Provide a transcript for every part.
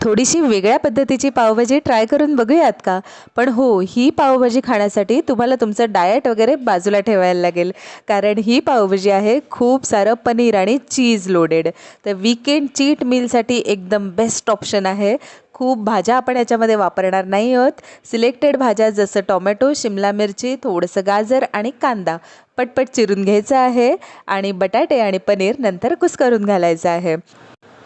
थोडीशी वेगळ्या पद्धतीची पावभाजी ट्राय करून बघूयात का? पण हो ही पावभाजी खाण्यासाठी तुम्हाला तुमचं डाएट वगैरे बाजूला ठेवायला लागेल. कारण ही पावभाजी आहे खूप सारं पनीर आणि चीज लोडेड तर वीकेंड चीट मीलसाठी एकदम बेस्ट ऑप्शन आहे. खूप भाज्या आपण याच्यामध्ये वापरणार नाही आहोत. सिलेक्टेड भाज्या जसं टोमॅटो शिमला मिरची थोडंसं गाजर आणि कांदा. पटपट चिरून घ्यायचं आहे आणि बटाटे आणि पनीर नंतर कुस्करून घालायचं आहे.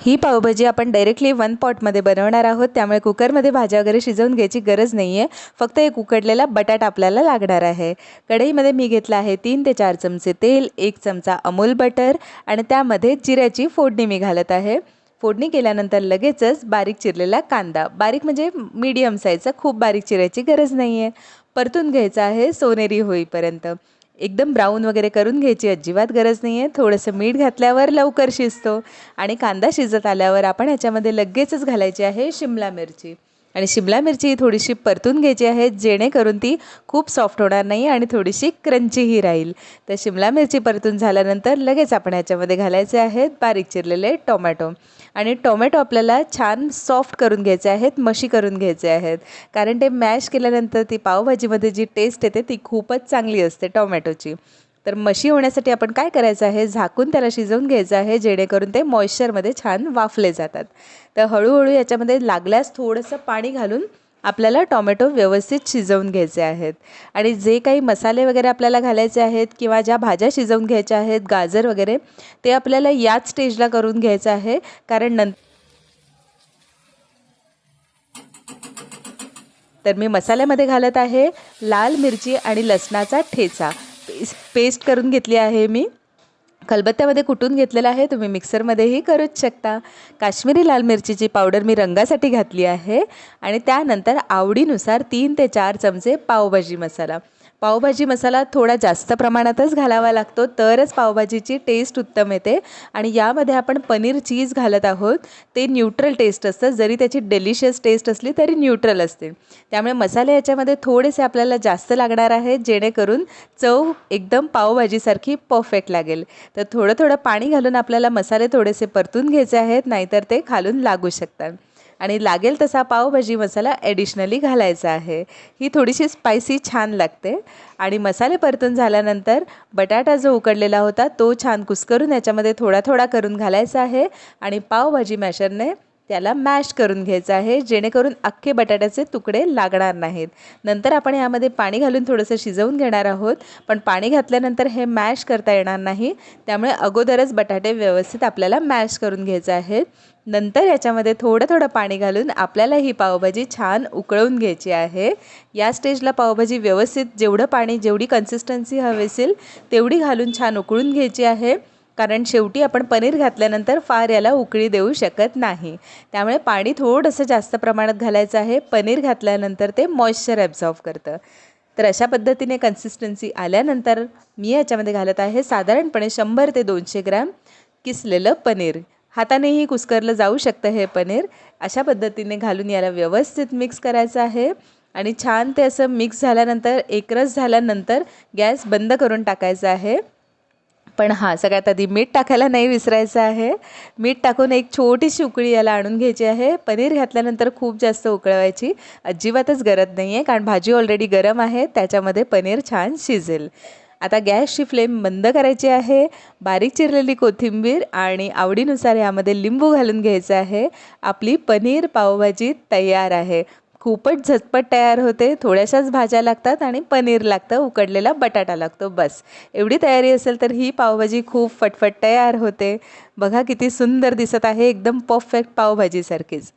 ही पावभाजी आपण डायरेक्टली वन पॉटमध्ये बनवणार आहोत. त्यामुळे कुकरमध्ये भाज्या वगैरे शिजवून घ्यायची गरज नाही आहे फक्त एक उकडलेला बटाटा आपल्याला लागणार आहे. कढईमध्ये मी घेतला आहे तीन ते चार चमचे तेल एक चमचा अमूल बटर आणि त्यामध्ये जिऱ्याची फोडणी मी घालत आहे. फोडणी केल्यानंतर लगेचच बारीक चिरलेला कांदा. बारीक म्हणजे मीडियम साईजचा खूप बारीक चिरायची गरज नाही आहे परतून घ्यायचा आहे सोनेरी होईपर्यंत. एकदम ब्राऊन वगैरे करून घ्यायची अजिबात गरज नाही आहे थोडंसं मीठ घातल्यावर लवकर शिजतो आणि कांदा शिजत आल्यावर आपण याच्यामध्ये लगेचच घालायची आहे शिमला मिरची. आणि शिमला मिरची ही थोडीशी परतून घ्यायची आहे जेणेकरून ती खूप सॉफ्ट होणार नाही आणि थोडीशी क्रंचीही राहील. तर शिमला मिरची परतून झाल्यानंतर लगेच आपण ह्याच्यामध्ये घालायचे आहेत बारीक चिरलेले टोमॅटो. आणि टोमॅटो आपल्याला छान सॉफ्ट करून घ्यायचे आहेत मशी करून घ्यायचे आहेत. कारण ते मॅश केल्यानंतर ती पावभाजीमध्ये जी टेस्ट येते ती खूपच चांगली असते टोमॅटोची. तर मशी होण्यासाठी आपण काय करायचं आहे? झाकून त्याला शिजवून घ्यायचं आहे जेणेकरून ते मॉइश्चरमध्ये छान वाफले जातात. तर हळूहळू याच्यामध्ये लागल्यास थोडंसं पाणी घालून आपल्याला टॉमॅटो व्यवस्थित शिजवून घ्यायचे आहेत. आणि जे काही मसाले वगैरे आपल्याला घालायचे आहेत किंवा ज्या भाज्या शिजवून घ्यायच्या आहेत गाजर वगैरे ते आपल्याला याच स्टेजला करून घ्यायचं आहे. कारण नंतर तर मी मसाल्यामध्ये घालत आहे लाल मिरची आणि लसणाचा ठेचा. पेस्ट करून घेतली आहे मी. खलबत्त्यामध्ये कुटून घेतलेलं आहे. तुम्ही मिक्सरमध्येही करूच शकता. काश्मीरी लाल मिरचीची पावडर मी रंगासाठी घातली आहे. आणि त्यानंतर आवडीनुसार तीन ते चार चमचे पावभाजी मसाला. पावभाजी मसाला थोडा जास्त प्रमाणातच घालावा लागतो तरच पावभाजीची टेस्ट उत्तम येते. आणि यामध्ये आपण पनीर चीज घालत आहोत. ते न्यूट्रल टेस्ट असतं. जरी त्याची डेलिशियस टेस्ट असली तरी न्यूट्रल असते. त्यामुळे मसाले याच्यामध्ये थोडेसे आपल्याला जास्त लागणार आहेत जेणेकरून चव एकदम पावभाजीसारखी परफेक्ट लागेल. तर थोडं थोडं पाणी घालून आपल्याला मसाले थोडेसे परतून घ्यायचे आहेत नाहीतर ते खालून लागू शकतात. आणि लागेल तसा पावभाजी मसाला ॲडिशनली घालायचा आहे. ही थोडीशी स्पायसी छान लागते. आणि मसाले परतून झाल्यानंतर बटाटा जो उकडलेला होता तो छान कुस्करून याच्यामध्ये थोडा थोडा करून घालायचा आहे. आणि पावभाजी मॅशरने त्याला मॅश करून घ्यायचं आहे जेणेकरून अख्खे बटाट्याचे तुकडे लागणार नाहीत. नंतर आपण यामध्ये पाणी घालून थोडंसं शिजवून घेणार आहोत पण पाणी घातल्यानंतर हे मॅश करता येणार नाही. त्यामुळे अगोदरच बटाटे व्यवस्थित आपल्याला मॅश करून घ्यायचे आहेत. नंतर याच्यामध्ये थोडं थोडं पाणी घालून आपल्याला ही पावभाजी छान उकळवून घ्यायची आहे. या स्टेजला पावभाजी व्यवस्थित जेवढं पाणी जेवढी कन्सिस्टन्सी हवी असेल तेवढी घालून छान उकळून घ्यायची आहे. कारण शेवटी आपण पनीर घातल्यानंतर फार याला उकळी देऊ शकत नाही. त्यामुळे पाणी थोडंसं जास्त प्रमाणात घालायचं आहे. पनीर घातल्यानंतर ते मॉइश्चर ॲब्झॉर्व करतं. तर अशा पद्धतीने कन्सिस्टन्सी आल्यानंतर मी याच्यामध्ये घालत आहे साधारणपणे शंभर ते दोनशे ग्रॅम किसलेलं पनीर. हातानेही कुस्करलं जाऊ शकतं हे पनीर. अशा पद्धतीने घालून याला व्यवस्थित मिक्स करायचं आहे. आणि छान ते असं मिक्स झाल्यानंतर एकरस झाल्यानंतर गॅस बंद करून टाकायचा आहे. पण हां सगळ्यात आधी मीठ टाकायला नाही विसरायचं आहे. मीठ टाकून एक छोटीशी उकळी याला आणून घ्यायची आहे. पनीर घातल्यानंतर खूप जास्त उकळवायची. अजिबातच गरज नाही आहे कारण भाजी ऑलरेडी गरम आहे त्याच्यामध्ये पनीर छान शिजेल. आता गॅसची फ्लेम बंद करायची आहे. बारीक चिरलेली कोथिंबीर आणि आवडीनुसार यामध्ये लिंबू घालून घ्यायचं आहे. आपली पनीर पावभाजी तयार आहे. खूपच झटपट तयार होते. थोड्याशाच भाज्या लागतात आणि पनीर लागतं उकडलेला बटाटा लागतो बस. एवढी तयारी असेल तर ही पावभाजी खूप फटफट तयार होते. बघा किती सुंदर दिसत आहे एकदम परफेक्ट पावभाजीसारखीच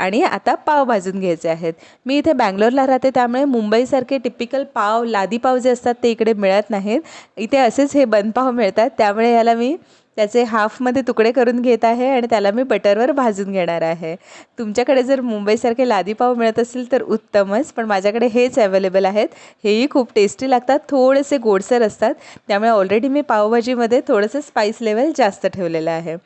आणि आता पाव भाजून घ्यायचे आहेत. मी इथे बँगलोरला राहते त्यामुळे मुंबईसारखे टिपिकल पाव लादी पाव जे असतात ते इकडे मिळत नाहीत. इथे असेच हे बनपाव मिळतात त्यामुळे याला मी त्याचे हाफमध्ये तुकडे करून घेत आहे आणि त्याला मी बटरवर भाजून घेणार आहे. तुमच्याकडे जर मुंबईसारखे लादीपाव मिळत असेल तर उत्तमच पण माझ्याकडे हेच अवेलेबल आहेत. हेही खूप टेस्टी लागतात थोडेसे गोडसर असतात. त्यामुळे ऑलरेडी मी पावभाजीमध्ये थोडंसं स्पाईस लेवल जास्त ठेवलेलं आहे.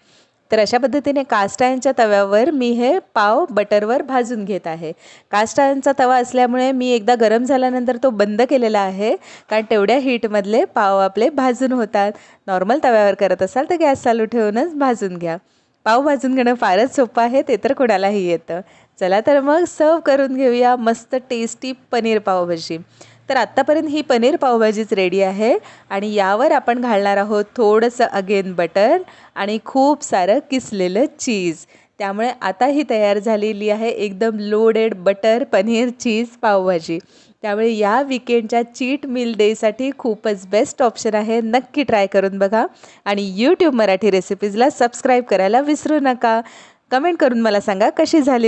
तर अशा पद्धतीने कास्टायनच्या तव्यावर मी हे पाव बटरवर भाजून घेत आहे. कास्टायनचा तवा असल्यामुळे मी एकदा गरम झाल्यानंतर तो बंद केलेला आहे कारण तेवढ्या हीटमधले पाव आपले भाजून होतात. नॉर्मल तव्यावर करत असाल तर गॅस चालू ठेवूनच भाजून घ्या. पाव भाजून घेणं फारच सोपं आहे ते तर कोणालाही येतं. चला तर मग सर्व करून घेऊया मस्त टेस्टी पनीर पावभाजी. तर आत्तापर्यंत ही पनीर पावभाजीच रेडी आहे. आणि यावर आपण घालणार आहोत थोडंसं अगेन बटर आणि खूप सारं किसलेलं चीज त्यामुळे आता ही तयार झालेली आहे एकदम loaded butter paneer cheese pav bhaji. त्यामुळे या विकेंडच्या चीट मिल डेसाठी खूपच बेस्ट ऑप्शन आहे. नक्की ट्राय करून बघा. आणि यूट्यूब मराठी रेसिपीजला सबस्क्राईब करायला विसरू नका. कमेंट करून मला सांगा कशी झाली